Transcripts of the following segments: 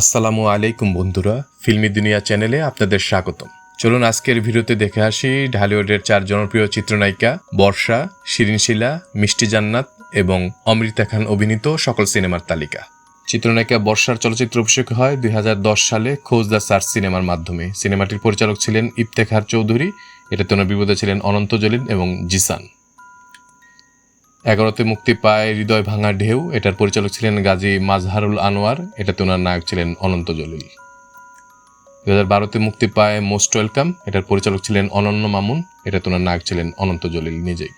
আসসালামু আলাইকুম বন্ধুরা, ফিল্মি দুনিয়া চ্যানেলে আপনাদের স্বাগতম। চলুন আজকের ভিডিওতে দেখে আসি ঢালিউডের চার জনপ্রিয় চিত্রনায়িকা বর্ষা শিরিন শিলা মিষ্টি জান্নাত এবং অমৃতা খান অভিনীত সকল সিনেমার তালিকা। চিত্রনায়িকা বর্ষার চলচ্চিত্র অভিষেক হয় দুই হাজার দশ সালে খোঁজ দ্য সার্চ সিনেমার মাধ্যমে। সিনেমাটির পরিচালক ছিলেন ইফতেখার চৌধুরী এটাতে ওনার বিপদে ছিলেন অনন্ত জলিল এবং জিসান। এগারোতে মুক্তি পায় হৃদয় ভাঙা ঢেউ, এটার পরিচালক ছিলেন গাজী মাজহারুল আনোয়ার, এটাতে ওনার নায়ক ছিলেন অনন্ত জলিল। দু হাজার বারোতে মুক্তি পায় মোস্ট ওয়েলকাম, এটার পরিচালক ছিলেন অনন্য মামুন, এটাতে ওনার নায়ক ছিলেন অনন্ত জলিল নিজেই।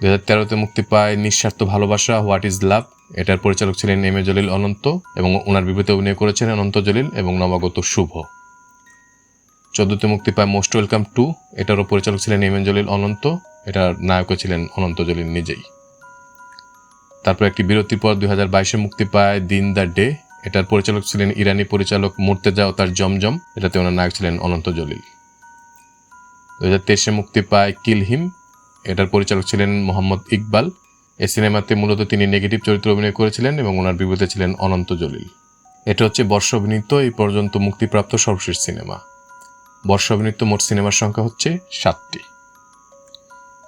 দু হাজার তেরোতে মুক্তি পায় নিঃস্বার্থ ভালোবাসা, হোয়াট ইজ লাভ, এটার পরিচালক ছিলেন এম এ জলিল অনন্ত, এবং ওনার বিপরীতে অভিনয় করেছেন অনন্ত জলিল এবং নবাগত শুভ। চোদ্দতে মুক্তি পায় মোস্ট ওয়েলকাম টু, এটারও পরিচালক ছিলেন এম এন জলিল অনন্ত এটার নায়কও ছিলেন অনন্ত জলিল নিজেই। তারপর একটি বিরতির পর দুই হাজার বাইশে মুক্তি পায় দিন দ্য ডে। এটার পরিচালক ছিলেন ইরানি পরিচালক মুর্তেজা ও তার জমজম। এটাতে ওনার নায়ক ছিলেন অনন্ত জলিল। দু হাজার তেইশে মুক্তি পায় কিল হিম। এটার পরিচালক ছিলেন মোহাম্মদ ইকবাল। এই সিনেমাতে মূলত তিনি নেগেটিভ চরিত্রে অভিনয় করেছিলেন এবং ওনার বিপরীতে ছিলেন অনন্ত জলিল। এটা হচ্ছে বর্ষ অভিনীত, এই পর্যন্ত মুক্তিপ্রাপ্ত সর্বশেষ সিনেমা। বর্ষ অভিনীত মোট সিনেমার সংখ্যা হচ্ছে সাতটি।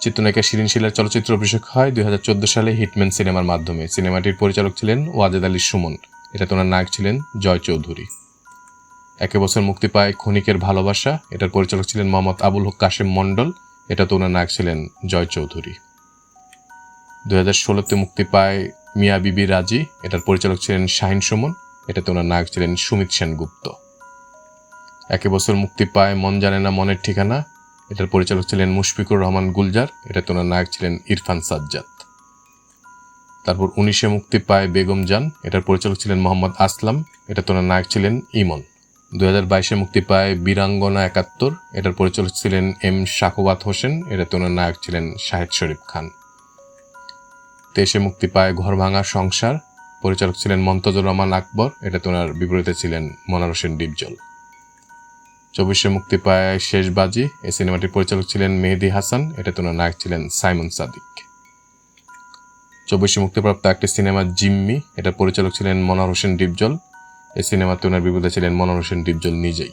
চিত্রনায়িকা শিরিন শিলার চলচ্চিত্র অভিষেক হয় দুই হাজার চোদ্দ সালে হিটম্যান সিনেমার মাধ্যমে। সিনেমাটির পরিচালক ছিলেন ওয়াজেদ আলী সুমন। এটা ওনার নায়ক ছিলেন জয় চৌধুরী। একে বছর মুক্তি পায় ক্ষণিকের ভালোবাসা। এটার পরিচালক ছিলেন মোহাম্মদ আবুল হক কাশেম মণ্ডল। এটা তো ওনার নায়ক ছিলেন জয় চৌধুরী। দুই হাজার ষোলোতে মুক্তি পায় মিয়া বিবি রাজি। এটার পরিচালক ছিলেন শাহিন সুমন। এটাতে ওনার নায়ক ছিলেন সুমিত সেনগুপ্ত। একে বছর মুক্তি পায় মন জানে না মনের ঠিকানা। এটার পরিচালক ছিলেন মুশফিকুর রহমান গুলজার এটা তোনার নায়ক ছিলেন ইরফান সাজ্জাদ। তারপর উনিশে মুক্তি পায় বেগম জান, এটার পরিচালক ছিলেন মোহাম্মদ আসলাম এটা তোনার নায়ক ছিলেন ইমন। দুই হাজার বাইশে মুক্তি পায় বীরাঙ্গনা একাত্তর, এটার পরিচালক ছিলেন এম শাকুবাত হোসেন এটা তোনার নায়ক ছিলেন শাহেদ শরীফ খান। তেইশে মুক্তি পায় ঘর ভাঙা সংসার, পরিচালক ছিলেন মন্তজুর রহমান আকবর এটা তোনার বিপরীতে ছিলেন মনার হোসেন ডিপজল। চব্বিশে মুক্তি পায় শেষ বাজি। এই সিনেমাটির পরিচালক ছিলেন মেহেদি হাসান এটা তোনার নায়ক ছিলেন সাইমন সাদিক। চব্বিশে মুক্তিপ্রাপ্ত একটি সিনেমা জিম্মি, এটার পরিচালক ছিলেন মনোহর হোসেন ডিপজল। এই সিনেমাতে ওনার বিপদে ছিলেন মনোহর হোসেন ডিপজল নিজেই।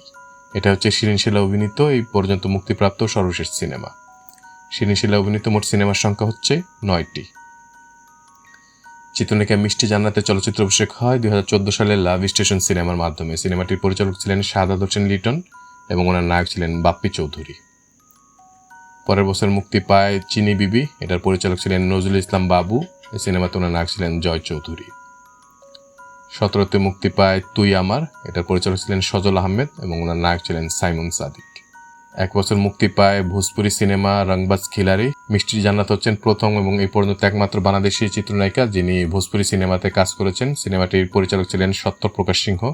এটা হচ্ছে শিরিন শিলা অভিনীত, এই পর্যন্ত মুক্তিপ্রাপ্ত সর্বশেষ সিনেমা। শিরিন শিলা অভিনীত মোট সিনেমার সংখ্যা হচ্ছে নয়টি। চিত্রনায়িকা মিষ্টি জান্নাতে চলচ্চিত্র অভিষেক হয় দুই হাজার চোদ্দ সালে লাভ স্টেশন সিনেমার মাধ্যমে। সিনেমাটির পরিচালক ছিলেন শাহাদ হোসেন লিটন। এবং ওনার নায়ক ছিলেন বাপ্পি চৌধুরী। পরের বছর মুক্তি পায় চিনি বিবি, এটার পরিচালক ছিলেন নজরুল ইসলাম বাবু এই সিনেমাতে ওনার নায়ক ছিলেন জয় চৌধুরী। সতেরোতে মুক্তি পায় তুই আমার, এটার পরিচালক ছিলেন সজল আহমেদ এবং ওনার নায়ক ছিলেন সাইমন সাদিক। এক বছর মুক্তি পায় ভোজপুরি সিনেমা রংবাজ খিলারি মিষ্টি জান্নাত হচ্ছেন প্রথম এবং এই পর্যন্ত একমাত্র বাংলাদেশি চিত্রনায়িকা যিনি ভোজপুরি সিনেমাতে কাজ করেছেন। সিনেমাটির পরিচালক ছিলেন সত্যপ্রকাশ সিংহ।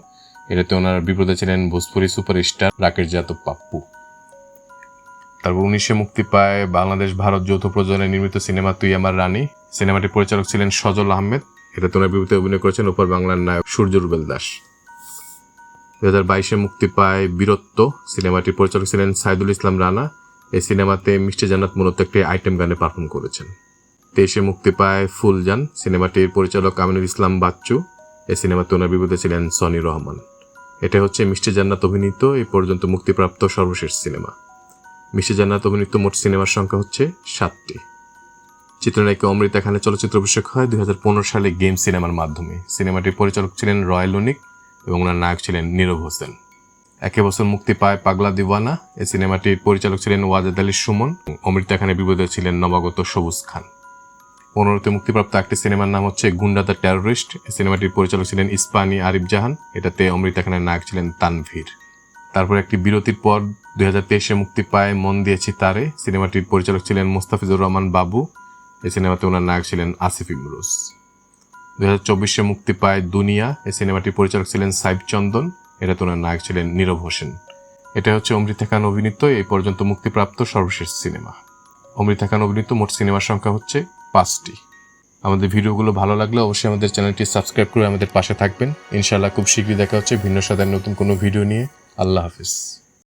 এটাতে ওনার বিপদে ছিলেন ভোজপুরি সুপারস্টার রাকেশ যাদব পাপ্পু। তারপর উনিশে মুক্তি পায় বাংলাদেশ ভারত যৌথ প্রযোজনায় নির্মিত সিনেমা তুই আমার রানী। সিনেমাটির পরিচালক ছিলেন সজল আহমেদ। এটাতে ওনার বিপদে অভিনয় করেছেন ওপর বাংলার নায়ক সূর্য রুবেল দাস। দু হাজার বাইশে মুক্তি পায় বীরত্ব। সিনেমাটির পরিচালক ছিলেন সাইদুল ইসলাম রানা। এই সিনেমাতে মিষ্টি জান্নাত মূলত একটি আইটেম গানে পারফর্ম করেছেন। তেইশে মুক্তি পায় ফুলজান। সিনেমাটির পরিচালক আমিনুল ইসলাম বাচ্চু। এই সিনেমাতে ওনার বিপদে ছিলেন সনি রহমান। এটা হচ্ছে মিষ্টি জান্নাত অভিনীত এই পর্যন্ত মুক্তিপ্রাপ্ত সর্বশেষ সিনেমা। মিষ্টি জান্নাত অভিনীত মোট সিনেমার সংখ্যা হচ্ছে সাতটি। চিত্রনায়িকা অমৃতা খানের চলচ্চিত্র অভিষেক হয় দুই হাজার পনেরো সালে গেম সিনেমার মাধ্যমে। সিনেমাটির পরিচালক ছিলেন রয়্যাল অনিক এবং ওনার নায়ক ছিলেন নীরব হোসেন। একে বছর মুক্তি পায় পাগলা দিওয়ানা। এই সিনেমাটির পরিচালক ছিলেন ওয়াজেদ আলী সুমন। অমৃতা খানের বিপদে ছিলেন নবাগত সবুজ খান। পনেরোতে মুক্তিপ্রাপ্ত একটি সিনেমার নাম হচ্ছে গুন্ডা দ্য টেরোরিস্ট সিনেমাটির পরিচালক ছিলেন ইস্পানি আরিফ জাহান। এটাতে অমৃতা খানের নায়ক ছিলেন তানভীর। তারপর একটি বিরতির পর দুই হাজার তেইশে মুক্তি পায় মন দিয়েছি তারে। সিনেমাটির পরিচালক ছিলেন মুস্তাফিজুর রহমান বাবু। এই সিনেমাতে ওনার নায়ক ছিলেন আসিফ ইমরোজ। দুই হাজার চব্বিশে মুক্তি পায় দুনিয়া। এই সিনেমাটির পরিচালক ছিলেন সাইব চন্দন। এটাতে ওনার নায়ক ছিলেন নীরব হোসেন। এটা হচ্ছে অমৃতা খান অভিনীত। এই পর্যন্ত মুক্তিপ্রাপ্ত সর্বশেষ সিনেমা। অমৃতা খান অভিনীত মোট সিনেমার সংখ্যা হচ্ছে পাঁচটি। আমাদের ভিডিওগুলো ভালো লাগলে অবশ্যই আমাদের চ্যানেলটি সাবস্ক্রাইব করে আমাদের পাশে থাকবেন। ইনশাআল্লাহ খুব শীঘ্রই দেখা হচ্ছে ভিন্ন সাদের নতুন কোনো ভিডিও নিয়ে। আল্লাহ হাফিজ।